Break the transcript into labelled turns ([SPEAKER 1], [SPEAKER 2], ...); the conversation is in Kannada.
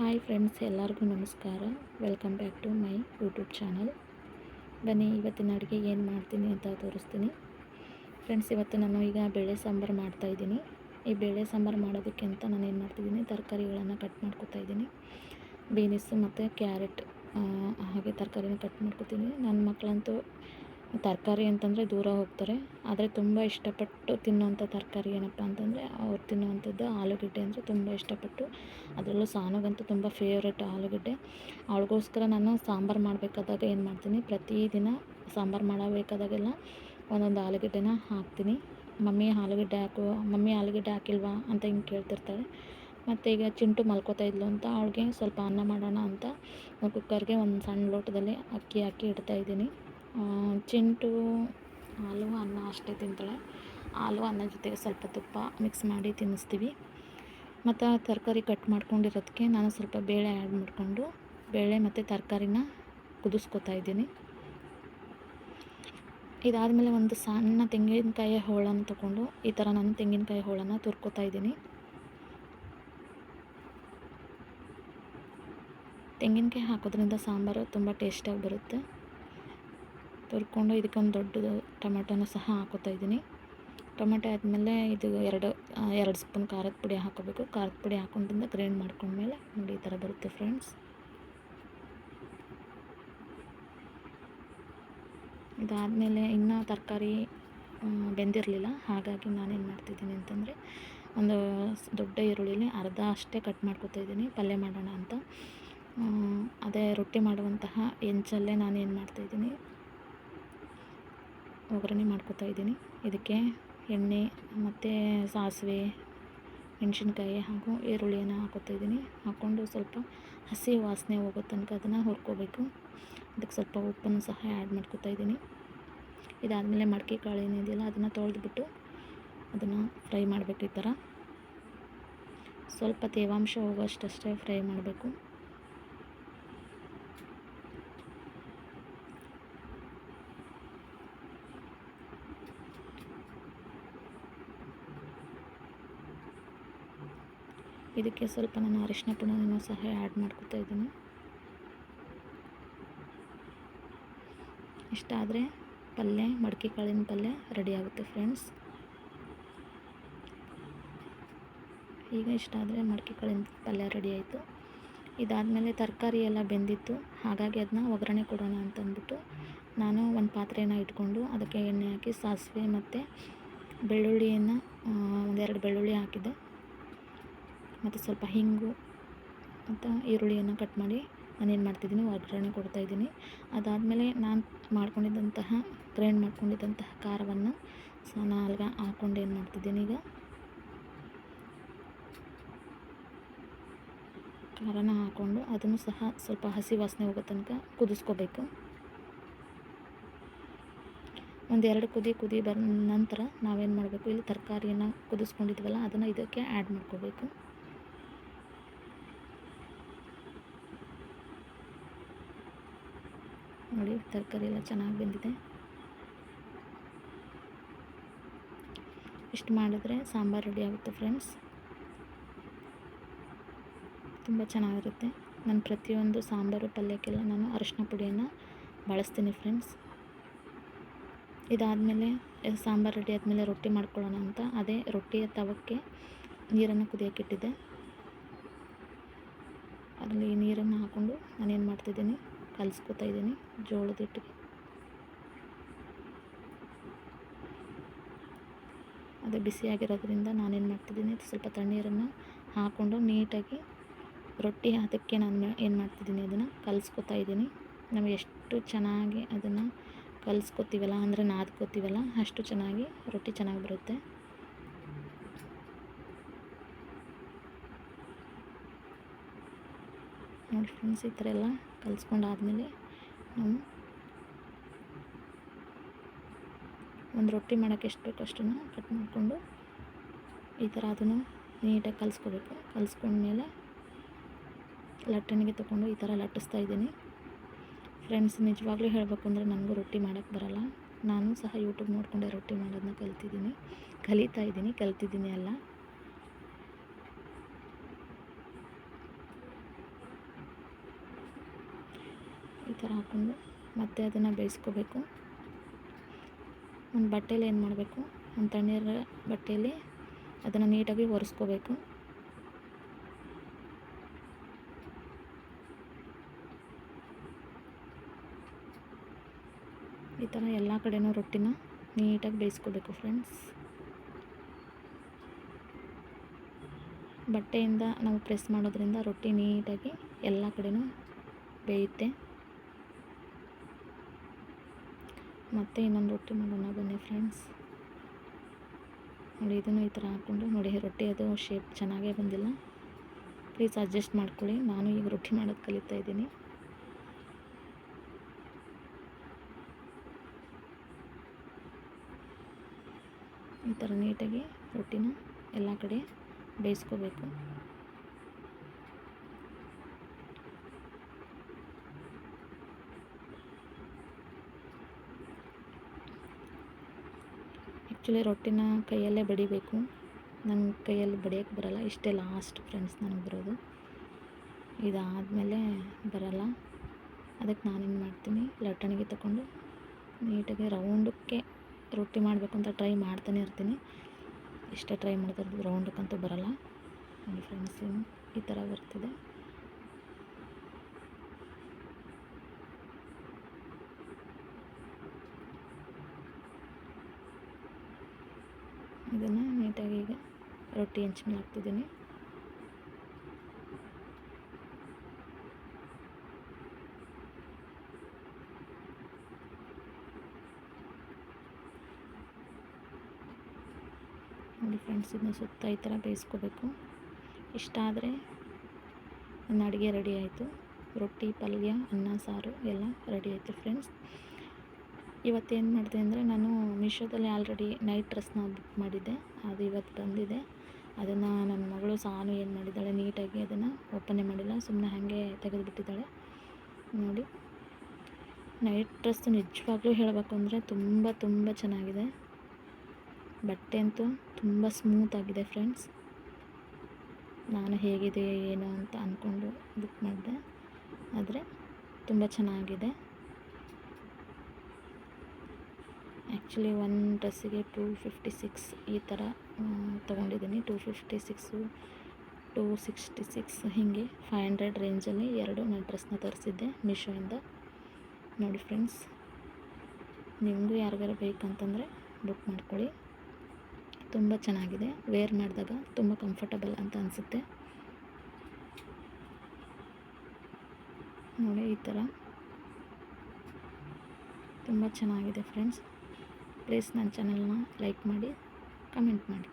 [SPEAKER 1] ಹಾಯ್ ಫ್ರೆಂಡ್ಸ್, ಎಲ್ಲರಿಗೂ ನಮಸ್ಕಾರ. Welcome back to my YouTube channel. ಬನ್ನಿ, ಇವತ್ತಿನ ಅಡುಗೆ ಏನು ಮಾಡ್ತೀನಿ ಅಂತ ತೋರಿಸ್ತೀನಿ. ಫ್ರೆಂಡ್ಸ್, ಇವತ್ತು ನಾನು ಈಗ ಬೇಳೆ ಸಾಂಬಾರು ಮಾಡ್ತಾಯಿದ್ದೀನಿ ಈ ಬೇಳೆ ಸಾಂಬಾರು ಮಾಡೋದಕ್ಕೆ ಅಂತ ನಾನು ಏನು ಮಾಡ್ತಿದ್ದೀನಿ, ತರಕಾರಿಗಳನ್ನು ಕಟ್ ಮಾಡ್ಕೊತಾ ಇದ್ದೀನಿ. ಬೀನಿಸು ಮತ್ತು ಕ್ಯಾರೆಟ್ ಹಾಗೆ ತರಕಾರಿನ ಕಟ್ ಮಾಡ್ಕೊತೀನಿ. ನನ್ನ ಮಕ್ಕಳಂತೂ ತರಕಾರಿ ಅಂತಂದರೆ ದೂರ ಹೋಗ್ತಾರೆ. ಆದರೆ ತುಂಬ ಇಷ್ಟಪಟ್ಟು ತಿನ್ನುವಂಥ ತರಕಾರಿ ಏನಪ್ಪ ಅಂತಂದರೆ ಅವ್ರು ತಿನ್ನುವಂಥದ್ದು ಆಲೂಗಡ್ಡೆ ಅಂದರೆ ತುಂಬ ಇಷ್ಟಪಟ್ಟು. ಅದರಲ್ಲೂ ಸಾನುಗಂತೂ ತುಂಬ ಫೇವ್ರೇಟ್ ಆಲೂಗಡ್ಡೆ. ಅವಳಿಗೋಸ್ಕರ ನಾನು ಸಾಂಬಾರು ಮಾಡಬೇಕಾದಾಗ ಏನು ಮಾಡ್ತೀನಿ, ಪ್ರತಿದಿನ ಸಾಂಬಾರು ಮಾಡಬೇಕಾದಾಗೆಲ್ಲ ಒಂದೊಂದು ಆಲೂಗಡ್ಡೆನ ಹಾಕ್ತೀನಿ. ಮಮ್ಮಿ ಆಲೂಗಡ್ಡೆ ಹಾಕು, ಮಮ್ಮಿ ಆಲೂಗಡ್ಡೆ ಹಾಕಿಲ್ವಾ ಅಂತ ಹಿಂಗೆ ಕೇಳ್ತಿರ್ತಾಳೆ. ಮತ್ತು ಈಗ ಚಿಂಟು ಮಲ್ಕೋತಾ ಇದ್ಲು ಅಂತ ಅವಳಿಗೆ ಸ್ವಲ್ಪ ಅನ್ನ ಮಾಡೋಣ ಅಂತ ಕುಕ್ಕರ್ಗೆ ಒಂದು ಸಣ್ಣ ಲೋಟದಲ್ಲಿ ಅಕ್ಕಿ ಹಾಕಿ ಇಡ್ತಾಯಿದ್ದೀನಿ ಚಿಂಟು, ಹಾಲು, ಅನ್ನ ಅಷ್ಟೇ ತಿಂತಾಳೆ. ಹಾಲು, ಅನ್ನ ಜೊತೆಗೆ ಸ್ವಲ್ಪ ತುಪ್ಪ ಮಿಕ್ಸ್ ಮಾಡಿ ತಿನ್ನಿಸ್ತೀವಿ. ಮತ್ತು ತರಕಾರಿ ಕಟ್ ಮಾಡ್ಕೊಂಡಿರೋದಕ್ಕೆ ನಾನು ಸ್ವಲ್ಪ ಬೇಳೆ ಆ್ಯಡ್ ಮಾಡಿಕೊಂಡು, ಬೇಳೆ ಮತ್ತು ತರಕಾರಿನ ಕುದಿಸ್ಕೊತಾ ಇದ್ದೀನಿ. ಇದಾದಮೇಲೆ ಒಂದು ಸಣ್ಣ ತೆಂಗಿನಕಾಯಿ ಹೋಳನ್ನು ತಗೊಂಡು, ಈ ಥರ ನಾನು ತೆಂಗಿನಕಾಯಿ ಹೋಳನ್ನು ತುರ್ಕೊತಾ ಇದ್ದೀನಿ. ತೆಂಗಿನಕಾಯಿ ಹಾಕೋದ್ರಿಂದ ಸಾಂಬಾರು ತುಂಬ ಟೇಸ್ಟಾಗಿ ಬರುತ್ತೆ. ತುರ್ಕೊಂಡು ಇದಕ್ಕೊಂದು ದೊಡ್ಡದು ಟೊಮೆಟೊನ ಸಹ ಹಾಕೋತಾ ಇದ್ದೀನಿ. ಟೊಮೆಟೊ ಆದಮೇಲೆ ಇದು ಎರಡು ಎರಡು ಸ್ಪೂನ್ ಖಾರದ ಪುಡಿ ಹಾಕೋಬೇಕು. ಖಾರದ ಪುಡಿ ಹಾಕೊಂಡಿಂದ ಗ್ರೈಂಡ್ ಮಾಡ್ಕೊಂಡ್ಮೇಲೆ ನೋಡಿ ಈ ಥರ ಬರುತ್ತೆ ಫ್ರೆಂಡ್ಸ್. ಇದಾದಮೇಲೆ ಇನ್ನೂ ತರಕಾರಿ ಬೆಂದಿರಲಿಲ್ಲ. ಹಾಗಾಗಿ ನಾನೇನು ಮಾಡ್ತಿದ್ದೀನಿ ಅಂತಂದರೆ ಒಂದು ದೊಡ್ಡ ಈರುಳ್ಳಿಲಿ ಅರ್ಧ ಅಷ್ಟೇ ಕಟ್ ಮಾಡ್ಕೊತಾ ಇದ್ದೀನಿ. ಪಲ್ಯ ಮಾಡೋಣ ಅಂತ. ಅದೇ ರೊಟ್ಟಿ ಮಾಡುವಂತಹ ಹೆಂಚಲ್ಲೇ ನಾನೇನು ಮಾಡ್ತಾಯಿದ್ದೀನಿ ಒಗ್ಗರಣೆ ಮಾಡ್ಕೊತಾ ಇದ್ದೀನಿ. ಇದಕ್ಕೆ ಎಣ್ಣೆ, ಮತ್ತು ಸಾಸಿವೆ, ಮೆಣಸಿನ್ಕಾಯಿ ಹಾಗೂ ಈರುಳ್ಳಿಯನ್ನು ಹಾಕೋತಾ ಇದ್ದೀನಿ. ಹಾಕ್ಕೊಂಡು ಸ್ವಲ್ಪ ಹಸಿ ವಾಸನೆ ಹೋಗೋ ತನಕ ಅದನ್ನು ಹುರ್ಕೋಬೇಕು. ಅದಕ್ಕೆ ಸ್ವಲ್ಪ ಉಪ್ಪನ್ನು ಸಹ ಆ್ಯಡ್ ಮಾಡ್ಕೋತಾ ಇದ್ದೀನಿ. ಇದಾದಮೇಲೆ ಮಡಿಕೆ ಕಾಳು ಏನಿದೆಯಲ್ಲ ಅದನ್ನು ತೊಳೆದುಬಿಟ್ಟು ಅದನ್ನು ಫ್ರೈ ಮಾಡಬೇಕು ಈ ಥರ ಸ್ವಲ್ಪ ತೇವಾಂಶ ಹೋಗೋಷ್ಟಷ್ಟೇ ಫ್ರೈ ಮಾಡಬೇಕು. ಇದಕ್ಕೆ ಸ್ವಲ್ಪ ನಾನು ಅರಿಶಿನ ಪುಡಿಯನ್ನು ಸಹ ಆ್ಯಡ್ ಮಾಡ್ಕೊತಾ ಇದ್ದೀನಿ. ಇಷ್ಟಾದರೆ ಪಲ್ಯ, ಮಡಕೆ ಕಾಳಿನ ಪಲ್ಯ ರೆಡಿ ಆಗುತ್ತೆ ಫ್ರೆಂಡ್ಸ್ ಈಗ ಇಷ್ಟಾದರೆ ಮಡಕೆ ಕಾಳಿನ ಪಲ್ಯ ರೆಡಿ ಆಯಿತು. ಇದಾದಮೇಲೆ ತರಕಾರಿ ಎಲ್ಲ ಬೆಂದಿತ್ತು. ಹಾಗಾಗಿ ಅದನ್ನ ಒಗ್ಗರಣೆ ಕೊಡೋಣ ಅಂತಂದ್ಬಿಟ್ಟು ನಾನು ಒಂದು ಪಾತ್ರೆಯನ್ನು ಇಟ್ಕೊಂಡು ಅದಕ್ಕೆ ಎಣ್ಣೆ ಹಾಕಿ, ಸಾಸಿವೆ ಮತ್ತು ಬೆಳ್ಳುಳ್ಳಿಯನ್ನು ಒಂದೆರಡು ಬೆಳ್ಳುಳ್ಳಿ ಹಾಕಿದ್ದೆ ಮತ್ತು ಸ್ವಲ್ಪ ಹಿಂಗು ಮತ್ತು ಈರುಳ್ಳಿಯನ್ನು ಕಟ್ ಮಾಡಿ ನಾನೇನು ಮಾಡ್ತಿದ್ದೀನಿ, ಒಗ್ಗರಣೆ ಕೊಡ್ತಾಯಿದ್ದೀನಿ ಅದಾದಮೇಲೆ ನಾನು ಮಾಡ್ಕೊಂಡಿದ್ದಂತಹ ಗ್ರೈಂಡ್ ಮಾಡ್ಕೊಂಡಿದ್ದಂತಹ ಖಾರವನ್ನು ಸೊ ನಾಲ್ಗ ಹಾಕ್ಕೊಂಡು ಏನು ಮಾಡ್ತಿದ್ದೀನಿ ಈಗ, ಖಾರನ ಹಾಕ್ಕೊಂಡು ಅದನ್ನು ಸಹ ಸ್ವಲ್ಪ ಹಸಿ ವಾಸನೆ ಹೋಗೋ ತನಕ ಕುದಿಸ್ಕೋಬೇಕು. ಒಂದೆರಡು ಕುದಿ ಕುದಿ ಬಂದ ನಂತರ ನಾವೇನು ಮಾಡಬೇಕು, ಇಲ್ಲಿ ತರಕಾರಿಯನ್ನು ಕುದಿಸ್ಕೊಂಡಿದ್ವಲ್ಲ ಅದನ್ನು ಇದಕ್ಕೆ ಆ್ಯಡ್ ಮಾಡ್ಕೋಬೇಕು. ನೋಡಿ, ತರಕಾರಿ ಎಲ್ಲ ಚೆನ್ನಾಗಿ ಬೆಂದಿದೆ. ಇಷ್ಟು ಮಾಡಿದ್ರೆ ಸಾಂಬಾರು ರೆಡಿ ಆಗುತ್ತೆ ಫ್ರೆಂಡ್ಸ್. ತುಂಬ ಚೆನ್ನಾಗಿರುತ್ತೆ. ನಾನು ಪ್ರತಿಯೊಂದು ಸಾಂಬಾರು ಪಲ್ಯಕ್ಕೆಲ್ಲ ನಾನು ಅರಶಿನ ಪುಡಿಯನ್ನು ಬಳಸ್ತೀನಿ ಫ್ರೆಂಡ್ಸ್. ಇದಾದಮೇಲೆ ಸಾಂಬಾರು ರೆಡಿ ಆದಮೇಲೆ ರೊಟ್ಟಿ ಮಾಡ್ಕೊಳ್ಳೋಣ ಅಂತ. ಅದೇ ರೊಟ್ಟಿಯ ತವಕ್ಕೆ ನೀರನ್ನು ಕುದಿಯೋಕ್ಕಿಟ್ಟಿದ್ದೆ ಅದರಲ್ಲಿ ನೀರನ್ನು ಹಾಕ್ಕೊಂಡು ನಾನೇನು ಮಾಡ್ತಿದ್ದೀನಿ ಕಲಿಸ್ಕೊತಾ ಇದ್ದೀನಿ ಜೋಳದ ಹಿಟ್ಟಿಗೆ. ಅದು ಬಿಸಿಯಾಗಿರೋದ್ರಿಂದ ನಾನೇನು ಮಾಡ್ತಿದ್ದೀನಿ ಸ್ವಲ್ಪ ತಣ್ಣೀರನ್ನು ಹಾಕ್ಕೊಂಡು ನೀಟಾಗಿ ರೊಟ್ಟಿ ಅದಕ್ಕೆ ನಾನು ಏನು ಮಾಡ್ತಿದ್ದೀನಿ ಅದನ್ನು ಕಲಿಸ್ಕೊತಾ ಇದ್ದೀನಿ. ನಾವು ಎಷ್ಟು ಚೆನ್ನಾಗಿ ಅದನ್ನು ಕಲಿಸ್ಕೊತೀವಲ್ಲ, ಅಂದರೆ ನಾದ್ಕೋತೀವಲ್ಲ, ಅಷ್ಟು ಚೆನ್ನಾಗಿ ರೊಟ್ಟಿ ಚೆನ್ನಾಗಿ ಬರುತ್ತೆ. ನೋಡಿ ಫ್ರೆಂಡ್ಸ್ ಈ ಥರ ಎಲ್ಲ ಕಲಿಸ್ಕೊಂಡಾದ್ಮೇಲೆ ನಾವು ಒಂದು ರೊಟ್ಟಿ ಮಾಡೋಕ್ಕೆ ಎಷ್ಟು ಬೇಕು ಅಷ್ಟನ್ನು ಕಟ್ ಮಾಡಿಕೊಂಡು ಈ ಥರ ಅದನ್ನು ನೀಟಾಗಿ ಕಲಿಸ್ಕೋಬೇಕು. ಕಲಿಸ್ಕೊಂಡ್ಮೇಲೆ ಲಟ್ಟಣಿಗೆ ತೊಗೊಂಡು ಈ ಥರ ಲಟ್ಟಿಸ್ತಾ ಇದ್ದೀನಿ. ಫ್ರೆಂಡ್ಸ್ ನಿಜವಾಗ್ಲೂ ಹೇಳಬೇಕು ಅಂದರೆ ನನಗೂ ರೊಟ್ಟಿ ಮಾಡೋಕ್ಕೆ ಬರಲ್ಲ. ನಾನು ಸಹ ಯೂಟ್ಯೂಬ್ ನೋಡಿಕೊಂಡೆ ರೊಟ್ಟಿ ಮಾಡೋದನ್ನ ಕಲ್ತಿದ್ದೀನಿ. ಕಲಿತಾ ಇದ್ದೀನಿ, ಕಲ್ತಿದ್ದೀನಿ ಎಲ್ಲ. ಥರ ಹಾಕ್ಕೊಂಡು ಮತ್ತೆ ಅದನ್ನು ಬೇಯಿಸ್ಕೋಬೇಕು. ಒಂದು ಬಟ್ಟೆಲಿ ಏನು ಮಾಡಬೇಕು? ಒಂದು ತಣ್ಣೀರ ಬಟ್ಟೆಯಲ್ಲಿ ಅದನ್ನು ನೀಟಾಗಿ ಒರೆಸ್ಕೋಬೇಕು. ಈ ಥರ ಎಲ್ಲ ಕಡೆನೂ ರೊಟ್ಟಿನ ನೀಟಾಗಿ ಬೇಯಿಸ್ಕೋಬೇಕು ಫ್ರೆಂಡ್ಸ್. ಬಟ್ಟೆಯಿಂದ ನಾವು ಪ್ರೆಸ್ ಮಾಡೋದ್ರಿಂದ ರೊಟ್ಟಿ ನೀಟಾಗಿ ಎಲ್ಲ ಕಡೆನೂ ಬೇಯುತ್ತೆ. ಮತ್ತೆ ಇನ್ನೊಂದು ರೊಟ್ಟಿ ಮಾಡೋಣ, ಬನ್ನಿ ಫ್ರೆಂಡ್ಸ್ ನೋಡಿ, ಇದನ್ನು ಈ ಥರ ಹಾಕ್ಕೊಂಡು ನೋಡಿ, ರೊಟ್ಟಿ ಅದು ಶೇಪ್ ಚೆನ್ನಾಗೇ ಬಂದಿಲ್ಲ. ಪ್ಲೀಸ್ ಅಡ್ಜಸ್ಟ್ ಮಾಡ್ಕೊಳ್ಳಿ. ನಾನು ಈಗ ರೊಟ್ಟಿ ಮಾಡೋದು ಕಲಿತಾ ಇದ್ದೀನಿ. ಈ ಥರ ನೀಟಾಗಿ ರೊಟ್ಟಿನ ಎಲ್ಲ ಕಡೆ ಬೇಯಿಸ್ಕೋಬೇಕು. ಆ್ಯಕ್ಚುಲಿ ರೊಟ್ಟಿನ ಕೈಯಲ್ಲೇ ಬಡಿಬೇಕು. ನನ್ನ ಕೈಯಲ್ಲಿ ಬಡಿಯೋಕ್ಕೆ ಬರಲ್ಲ. ಇಷ್ಟೇ ಲಾಸ್ಟ್ ಫ್ರೆಂಡ್ಸ್ ನನಗೆ ಬರೋದು. ಇದಾದಮೇಲೆ ಬರಲ್ಲ. ಅದಕ್ಕೆ ನಾನೇನು ಮಾಡ್ತೀನಿ. ಲಟ್ಟಣಿಗೆ ತಗೊಂಡು ನೀಟಾಗಿ ರೌಂಡಕ್ಕೆ ರೊಟ್ಟಿ ಮಾಡಬೇಕು ಅಂತ ಟ್ರೈ ಮಾಡ್ತಾನೆ ಇರ್ತೀನಿ. ಇಷ್ಟೇ ಟ್ರೈ ಮಾಡಿದ್ರೆ ರೌಂಡಕ್ಕಂತೂ ಬರಲ್ಲ. ನನ್ನ ಫ್ರೆಂಡ್ಸ್ ಈ ಥರ ಬರ್ತಿದೆ. ಇದನ್ನು ನೀಟಾಗಿ ಈಗ ರೊಟ್ಟಿ ಹೆಂಚ್ ಮೇಲೆ ಹಾಕ್ತಿದ್ದೀನಿ. ನೋಡಿ ಫ್ರೆಂಡ್ಸ್ ಇದನ್ನ ಸುತ್ತ ಈ ಥರ ಬೇಯಿಸ್ಕೋಬೇಕು. ಇಷ್ಟಾದರೆ ನನ್ನ ಅಡುಗೆ ರೆಡಿ ಆಯಿತು. ರೊಟ್ಟಿ, ಪಲ್ಯ, ಅನ್ನ, ಸಾರು ಎಲ್ಲ ರೆಡಿ ಆಯಿತು ಫ್ರೆಂಡ್ಸ್ ಇವತ್ತೇನು ಮಾಡಿದೆ ಅಂದರೆ ನಾನು ಮೀಶೋದಲ್ಲಿ ಆಲ್ರೆಡಿ ನೈಟ್ ಡ್ರೆಸ್ನ ಬುಕ್ ಮಾಡಿದ್ದೆ. ಅದು ಇವತ್ತು ಬಂದಿದೆ. ಅದನ್ನು ನನ್ನ ಮಗಳು ಸಾನು ಏನು ಮಾಡಿದ್ದಾಳೆ ನೀಟಾಗಿ ಅದನ್ನು ಓಪನೇ ಮಾಡಿಲ್ಲ. ಸುಮ್ಮನೆ ಹಾಗೆ ತೆಗೆದುಬಿಟ್ಟಿದ್ದಾಳೆ. ನೋಡಿ. ನೈಟ್ ಡ್ರೆಸ್ ನಿಜವಾಗ್ಲೂ ಹೇಳಬೇಕು ಅಂದರೆ ತುಂಬ ತುಂಬ ಚೆನ್ನಾಗಿದೆ. ಬಟ್ಟೆ ಅಂತೂ ತುಂಬ ಸ್ಮೂತ್ ಆಗಿದೆ ಫ್ರೆಂಡ್ಸ್ ನಾನು ಹೇಗಿದೆ, ಏನು ಅಂತ ಅಂದ್ಕೊಂಡು ಬುಕ್ ಮಾಡಿದೆ. ಆದರೆ ತುಂಬ ಚೆನ್ನಾಗಿದೆ. ಆ್ಯಕ್ಚುಲಿ ಒನ್ ಡ್ರೆಸ್ಸಿಗೆ ಟೂ ಫಿಫ್ಟಿ ಸಿಕ್ಸ್ ಈ ಥರ ತೊಗೊಂಡಿದ್ದೀನಿ. Two fifty six two sixty six ಹೀಗೆ ಫೈವ್ ಹಂಡ್ರೆಡ್ ರೇಂಜಲ್ಲಿ ಎರಡು ನಾನು ಡ್ರೆಸ್ನ ತರಿಸಿದ್ದೆ ಮೀಶೋಯಿಂದ ನೋಡಿ ಫ್ರೆಂಡ್ಸ್ ನಿಮಗೂ ಯಾರಿಗಾರು ಬೇಕಂತಂದರೆ ಬುಕ್ ಮಾಡ್ಕೊಳ್ಳಿ. ತುಂಬ ಚೆನ್ನಾಗಿದೆ. ವೇರ್ ಮಾಡಿದಾಗ ತುಂಬ ಕಂಫರ್ಟಬಲ್ ಅಂತ ಅನಿಸುತ್ತೆ. ನೋಡಿ ಈ ಥರ ತುಂಬ ಚೆನ್ನಾಗಿದೆ ಫ್ರೆಂಡ್ಸ್ ಪ್ಲೀಸ್ ನನ್ನ ಚಾನಲ್ನ ಲೈಕ್ ಮಾಡಿ ಕಮೆಂಟ್ ಮಾಡಿ.